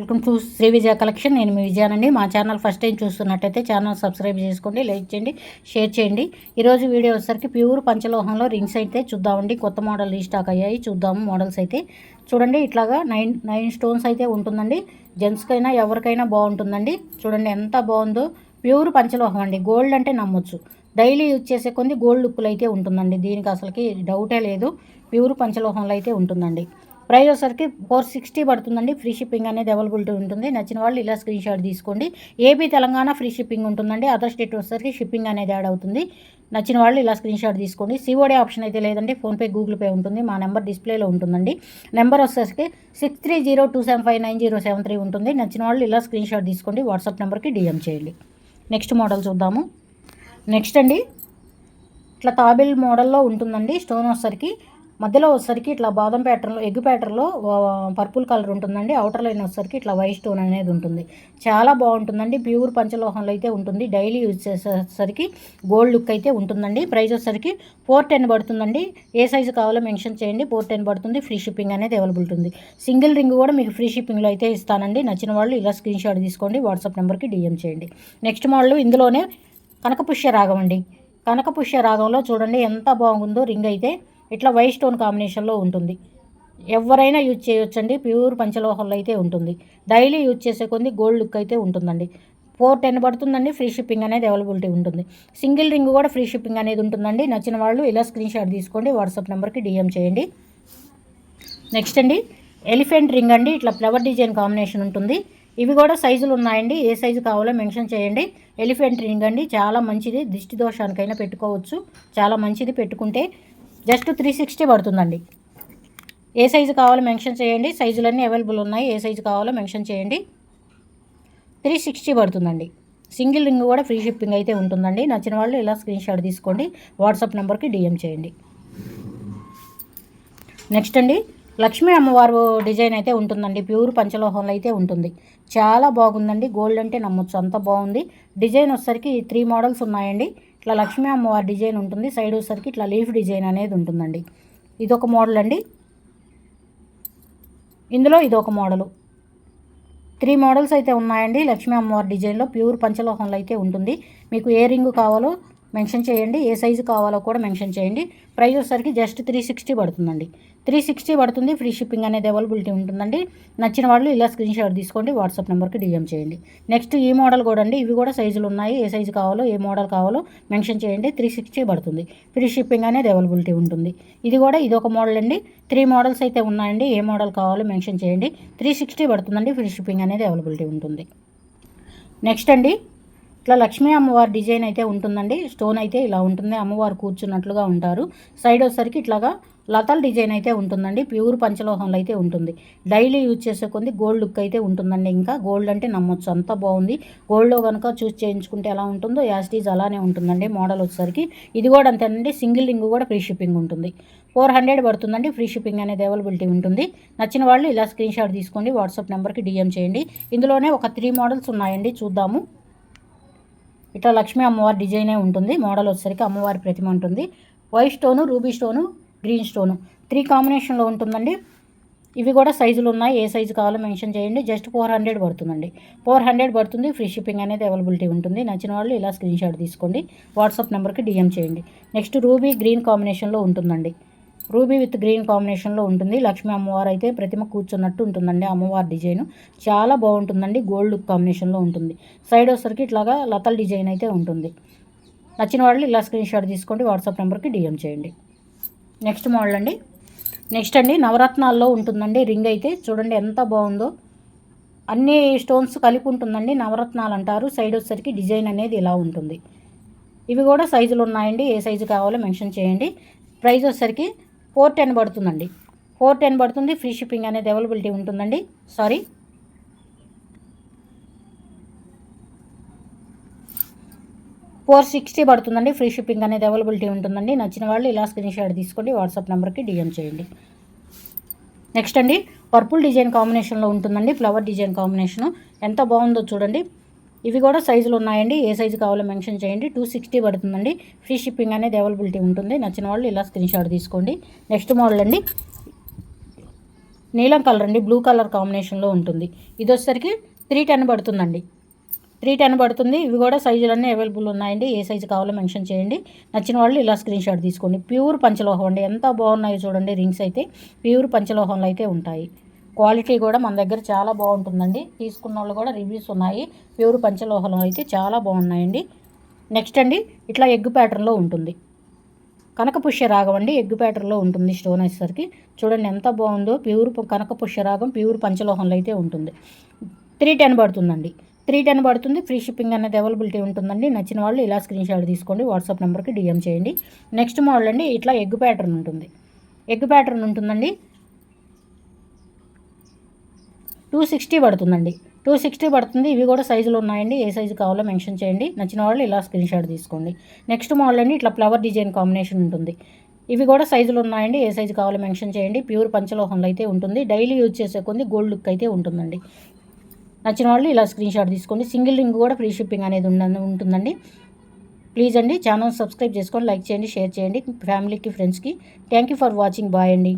Welcome to Shri Vijaya collection. నేను మీ విజయానండి. మా ఛానల్ ఫస్ట్ టైం చూస్తున్నట్టయితే ఛానల్ సబ్స్క్రైబ్ చేసుకోండి లైక్ చేయండి షేర్ చేయండి. ఈరోజు వీడియో వచ్చేసరికి ప్యూర్ పంచలోహంలో రింగ్స్ అయితే చూద్దామండి. కొత్త మోడల్ రీస్టాక్ అయ్యాయి. చూద్దాము మోడల్స్ అయితే. చూడండి ఇట్లాగా నైన్ నైన్ స్టోన్స్ అయితే ఉంటుందండి. జెంట్స్కైనా ఎవరికైనా బాగుంటుందండి. చూడండి ఎంత బాగుందో. ప్యూర్ పంచలోహం అండి. గోల్డ్ అంటే నమ్మొచ్చు. డైలీ యూజ్ చేసే కొన్ని గోల్డ్ లుక్కులు అయితే ఉంటుందండి. దీనికి అసలుకి డౌటే లేదు. ప్యూర్ పంచలోహంలో అయితే ఉంటుందండి. ప్రైస్ వచ్చరికి ఫోర్ సిక్స్టీ పడుతుందండి. ఫ్రీ షిప్పింగ్ అనేది అవైలబిలిటీ ఉంటుంది. నచ్చిన వాళ్ళు ఇలా స్క్రీన్ షాట్ తీసుకోండి. ఏపీ తెలంగాణ ఫ్రీ షిప్పింగ్ ఉంటుందండి. అదర్ స్టేట్ వచ్చేసరికి షిప్పింగ్ అనేది యాడ్ అవుతుంది. నచ్చిన వాళ్ళు ఇలా స్క్రీన్ షాట్ తీసుకోండి. సిఓడి ఆప్షన్ అయితే లేదండి. ఫోన్పే గూగుల్ పే ఉంటుంది. మా నెంబర్ డిస్ప్లేలో ఉంటుందండి. నెంబర్ వచ్చేసరికి six three zero two seven five nine zero seven three ఉంటుంది. నచ్చిన వాళ్ళు ఇలా స్క్రీన్ షాట్ తీసుకోండి. వాట్సాప్ నెంబర్కి డిఎం చేయండి. నెక్స్ట్ మోడల్ చూద్దాము. నెక్స్ట్ అండి. ఇట్లా తాబిల్ మోడల్లో ఉంటుందండి. స్టోన్ వచ్చేసరికి మధ్యలో వచ్చేసరికి ఇట్లా బాదం ప్యాటర్న్లో ఎగ్ ప్యాటర్న్లో పర్పుల్ కలర్ ఉంటుందండి. అవుటర్ లైన్ వచ్చేసరికి ఇట్లా వైట్ స్టోన్ అనేది ఉంటుంది. చాలా బాగుంటుందండి. ప్యూర్ పంచలోహంలో అయితే ఉంటుంది. డైలీ యూజ్ చేసేసరికి గోల్డ్ లుక్ అయితే ఉంటుందండి. ప్రైస్ వచ్చేసరికి ఫోర్ టెన్ పడుతుందండి. ఏ సైజు కావాలో మెన్షన్ చేయండి. ఫోర్ టెన్ పడుతుంది. ఫ్రీ షిప్పింగ్ అనేది అవైలబుల్ ఉంటుంది. సింగిల్ రింగ్ కూడా మీకు ఫ్రీ షిప్పింగ్లో అయితే ఇస్తానండి. నచ్చిన వాళ్ళు ఇలా స్క్రీన్ షాట్ తీసుకోండి. వాట్సాప్ నెంబర్కి డిఎం చేయండి. నెక్స్ట్ మోడల్ ఇందులోనే కనకపుష్య రాగం అండి. కనకపుష్య రాగంలో చూడండి ఎంత బాగుందో రింగ్ అయితే. ఇట్లా వైట్ స్టోన్ కాంబినేషన్లో ఉంటుంది. ఎవరైనా యూజ్ చేయొచ్చండి. ప్యూర్ పంచలోహంలో అయితే ఉంటుంది. డైలీ యూజ్ చేసే కొన్ని గోల్డ్ లుక్ అయితే ఉంటుందండి. ఫోర్ టెన్ పడుతుందండి. ఫ్రీ షిప్పింగ్ అనేది అవైలబిలిటీ ఉంటుంది. సింగిల్ రింగ్ కూడా ఫ్రీ షిప్పింగ్ అనేది ఉంటుందండి. నచ్చిన వాళ్ళు ఇలా స్క్రీన్ షాట్ తీసుకోండి. వాట్సాప్ నెంబర్కి డిఎం చేయండి. నెక్స్ట్ అండి. ఎలిఫెంట్ రింగ్ అండి. ఇట్లా ఫ్లవర్ డిజైన్ కాంబినేషన్ ఉంటుంది. ఇవి కూడా సైజులు ఉన్నాయండి. ఏ సైజు కావాలో మెన్షన్ చేయండి. ఎలిఫెంట్ రింగ్ అండి. చాలా మంచిది. దిష్టి దోషానికైనా పెట్టుకోవచ్చు. చాలా మంచిది పెట్టుకుంటే. జస్ట్ త్రీ సిక్స్టీ పడుతుందండి. ఏ సైజు కావాలో మెన్షన్ చేయండి. సైజులన్నీ అవైలబుల్ ఉన్నాయి. ఏ సైజు కావాలో మెన్షన్ చేయండి. త్రీ సిక్స్టీ పడుతుందండి. సింగిల్ రింగ్ కూడా ఫ్రీ షిప్పింగ్ అయితే ఉంటుందండి. నచ్చిన వాళ్ళు ఇలా స్క్రీన్ షాట్ తీసుకోండి. వాట్సాప్ నెంబర్కి డిఎం చేయండి. నెక్స్ట్ అండి. లక్ష్మీ అమ్మవారు డిజైన్ అయితే ఉంటుందండి. ప్యూర్ పంచలోహంలో అయితే ఉంటుంది. చాలా బాగుందండి. గోల్డ్ అంటే నమ్మొచ్చు. అంత బాగుంది. డిజైన్ వచ్చేసరికి త్రీ మోడల్స్ ఉన్నాయండి. ఇట్లా లక్ష్మీ అమ్మవారి డిజైన్ ఉంటుంది. సైడ్ వచ్చేసరికి ఇట్లా లీఫ్ డిజైన్ అనేది ఉంటుందండి. ఇదొక మోడల్ అండి. ఇందులో ఇదొక మోడలు త్రీ మోడల్స్ అయితే ఉన్నాయండి లక్ష్మీ అమ్మవారి డిజైన్లో. ప్యూర్ పంచలోహంలో అయితే ఉంటుంది. మీకు ఏ రింగు కావాలో మెన్షన్ చేయండి. ఏ సైజు కావాలో కూడా మెన్షన్ చేయండి. ప్రైస్ వచ్చేసరికి జస్ట్ త్రీ సిక్స్టీ పడుతుందండి. త్రీ సిక్స్టీ పడుతుంది. ఫ్రీ షిప్పింగ్ అనేది అవైలబిలిటీ ఉంటుందండి. నచ్చిన వాళ్ళు ఇలా స్క్రీన్ షాట్ తీసుకోండి. వాట్సాప్ నెంబర్కి డిఎం చేయండి. నెక్స్ట్ ఈ మోడల్ కూడా అండి. ఇవి కూడా సైజులు ఉన్నాయి. ఏ సైజు కావాలో ఏ మోడల్ కావాలో మెన్షన్ చేయండి. త్రీ సిక్స్టీ పడుతుంది. ఫ్రీ షిప్పింగ్ అనేది అవైలబిలిటీ ఉంటుంది. ఇది కూడా ఇది ఒక మోడల్ అండి. త్రీ మోడల్స్ అయితే ఉన్నాయండి. ఏ మోడల్ కావాలో మెన్షన్ చేయండి. త్రీ సిక్స్టీ పడుతుందండి. ఫ్రీ షిప్పింగ్ అనేది అవైలబిలిటీ ఉంటుంది. నెక్స్ట్ అండి. ఇట్లా లక్ష్మీ అమ్మవారి డిజైన్ అయితే ఉంటుందండి. స్టోన్ అయితే ఇలా ఉంటుంది. అమ్మవారు కూర్చున్నట్లుగా ఉంటారు. సైడ్ వచ్చేసరికి ఇట్లాగా లతల్ డిజైన్ అయితే ఉంటుందండి. ప్యూర్ పంచలోహంలో అయితే ఉంటుంది. డైలీ యూజ్ చేసే కొంది గోల్డ్ లుక్ అయితే ఉంటుందండి. ఇంకా గోల్డ్ అంటే నమ్మొచ్చు. అంత బాగుంది. గోల్డ్లో కనుక చూస్ చేయించుకుంటే ఎలా ఉంటుందో యాస్టీజ్ అలానే ఉంటుందండి మోడల్ వచ్చేసరికి. ఇది కూడా అంతేనండి. సింగిల్ రింగ్ కూడా ఫ్రీ షిప్పింగ్ ఉంటుంది. ఫోర్ హండ్రెడ్ పడుతుందండి. ఫ్రీ షిప్పింగ్ అనేది అవైలబిలిటీ ఉంటుంది. నచ్చిన వాళ్ళు ఇలా స్క్రీన్ షాట్ తీసుకోండి. వాట్సాప్ నెంబర్కి డిఎం చేయండి. ఇందులోనే ఒక త్రీ మోడల్స్ ఉన్నాయండి. చూద్దాము. ఇట్లా లక్ష్మీ అమ్మవారి డిజైనే ఉంటుంది. మోడల్ వచ్చేసరికి అమ్మవారి ప్రతిమ ఉంటుంది. White stone ruby stone green stone three కాంబినేషన్లో ఉంటుందండి. ఇవి కూడా సైజులు ఉన్నాయి. ఏ సైజు కావాలో మెన్షన్ చేయండి. జస్ట్ ఫోర్ హండ్రెడ్ పడుతుందండి. ఫోర్ హండ్రెడ్ పడుతుంది. ఫ్రీ షిప్పింగ్ అనేది అవైలబిలిటీ ఉంటుంది. నచ్చిన వాళ్ళు ఇలా స్క్రీన్ షాట్ తీసుకోండి వాట్సాప్ నెంబర్కి డిఎం చేయండి. నెక్స్ట్ రూబీ గ్రీన్ కాంబినేషన్లో ఉంటుందండి. రూబీ విత్ గ్రీన్ కాంబినేషన్లో ఉంటుంది. లక్ష్మీ అమ్మవారు అయితే ప్రతిమ కూర్చున్నట్టు ఉంటుందండి అమ్మవారి డిజైన్. చాలా బాగుంటుందండి గోల్డ్ కాంబినేషన్లో ఉంటుంది. సైడ్ వచ్చరికి ఇట్లాగా లతల్ డిజైన్ అయితే ఉంటుంది. నచ్చిన వాళ్ళు ఇలా స్క్రీన్ షాట్ తీసుకోండి వాట్సాప్ నెంబర్కి డిఎం చేయండి. నెక్స్ట్ మోడల్ అండి. నెక్స్ట్ అండి నవరత్నాల్లో ఉంటుందండి రింగ్ అయితే. చూడండి ఎంత బాగుందో. అన్ని స్టోన్స్ కలిపి ఉంటుందండి నవరత్నాలు అంటారు. సైడ్ వచ్చేసరికి డిజైన్ అనేది ఇలా ఉంటుంది. ఇవి కూడా సైజులు ఉన్నాయండి. ఏ సైజు కావాలో మెన్షన్ చేయండి. ప్రైస్ వచ్చేసరికి ఫోర్ టెన్ పడుతుందండి. ఫోర్ టెన్ పడుతుంది ఫ్రీ షిప్పింగ్ అనేది అవైలబిలిటీ ఉంటుందండి. సారీ ఫోర్ సిక్స్టీ పడుతుందండి ఫ్రీ షిప్పింగ్ అనేది అవైలబిలిటీ ఉంటుందండి. నచ్చిన వాళ్ళు ఇలా స్క్రీన్ షాట్ తీసుకోండి వాట్సాప్ నెంబర్కి డిఎం చేయండి. నెక్స్ట్ అండి పర్పుల్ డిజైన్ కాంబినేషన్లో ఉంటుందండి ఫ్లవర్ డిజైన్ కాంబినేషను. ఎంత బాగుందో చూడండి. ఇవి కూడా సైజులు ఉన్నాయండి. ఏ సైజు కావాలో మెన్షన్ చేయండి. టూ సిక్స్టీ పడుతుందండి. ఫ్రీ షిప్పింగ్ అనేది అవైలబిలిటీ ఉంటుంది. నచ్చిన వాళ్ళు ఇలా స్క్రీన్ షాట్ తీసుకోండి. నెక్స్ట్ మోడల్ అండి. నీలం కలర్ అండి. బ్లూ కలర్ కాంబినేషన్లో ఉంటుంది. ఇది వచ్చేసరికి త్రీ టెన్ పడుతుందండి. త్రీ టెన్ పడుతుంది. ఇవి కూడా సైజులన్నీ అవైలబుల్ ఉన్నాయండి. ఏ సైజు కావాలో మెన్షన్ చేయండి. నచ్చిన వాళ్ళు ఇలా స్క్రీన్ షాట్ తీసుకోండి. ప్యూర్ పంచలోహం అండి. ఎంత బాగున్నాయో చూడండి. రింగ్స్ అయితే ప్యూర్ పంచలోహంలో అయితే ఉంటాయి. క్వాలిటీ కూడా మన దగ్గర చాలా బాగుంటుందండి. తీసుకున్న వాళ్ళు కూడా రివ్యూస్ ఉన్నాయి. ప్యూర్ పంచలోహంలో అయితే చాలా బాగున్నాయండి. నెక్స్ట్ అండి ఇట్లా ఎగ్ ప్యాటర్న్లో ఉంటుంది. కనకపుష్య రాగం అండి ఎగ్ ప్యాటర్న్లో ఉంటుంది స్టోన్ వచ్చేసరికి చూడండి ఎంత బాగుందో ప్యూర్ కనకపుష్య రాగం ప్యూర్ పంచలోహంలో అయితే ఉంటుంది. త్రీ టెన్ పడుతుందండి. త్రీ టెన్ పడుతుంది ఫ్రీ షిప్పింగ్ అనేది అవైలబిలిటీ ఉంటుందండి. నచ్చిన వాళ్ళు ఇలా స్క్రీన్ షాట్ తీసుకోండి వాట్సాప్ నెంబర్కి డిఎం చేయండి. నెక్స్ట్ మోడల్ అండి ఇట్లా ఎగ్ ప్యాటర్న్ ఉంటుంది. ఎగ్ ప్యాటర్న్ ఉంటుందండి టూ సిక్స్టీ పడుతుందండి. టూ సిక్స్టీ పడుతుంది. ఇవి కూడా సైజులు ఉన్నాయండి. ఏ సైజు కావాలో మెన్షన్ చేయండి. నచ్చిన వాళ్ళు ఇలా స్క్రీన్ షాట్ తీసుకోండి. నెక్స్ట్ మోడల్ అండి. ఇట్లా ఫ్లవర్ డిజైన్ కాంబినేషన్ ఉంటుంది. ఇవి కూడా సైజులు ఉన్నాయండి. ఏ సైజు కావాలో మెన్షన్ చేయండి. ప్యూర్ పంచలోహంలో అయితే ఉంటుంది. డైలీ యూజ్ చేసే కొన్ని గోల్డ్ లుక్ అయితే ఉంటుందండి. నచ్చిన వాళ్ళు ఇలా స్క్రీన్ షాట్ తీసుకోండి. సింగిల్ రింగ్ కూడా ఫ్రీ షిప్పింగ్ అనేది ఉంటుందండి. ప్లీజ్ అండి ఛానల్ సబ్స్క్రైబ్ చేసుకొని లైక్ చేయండి షేర్ చేయండి. ఫ్యామిలీకి ఫ్రెండ్స్కి thank you for watching bye అండి.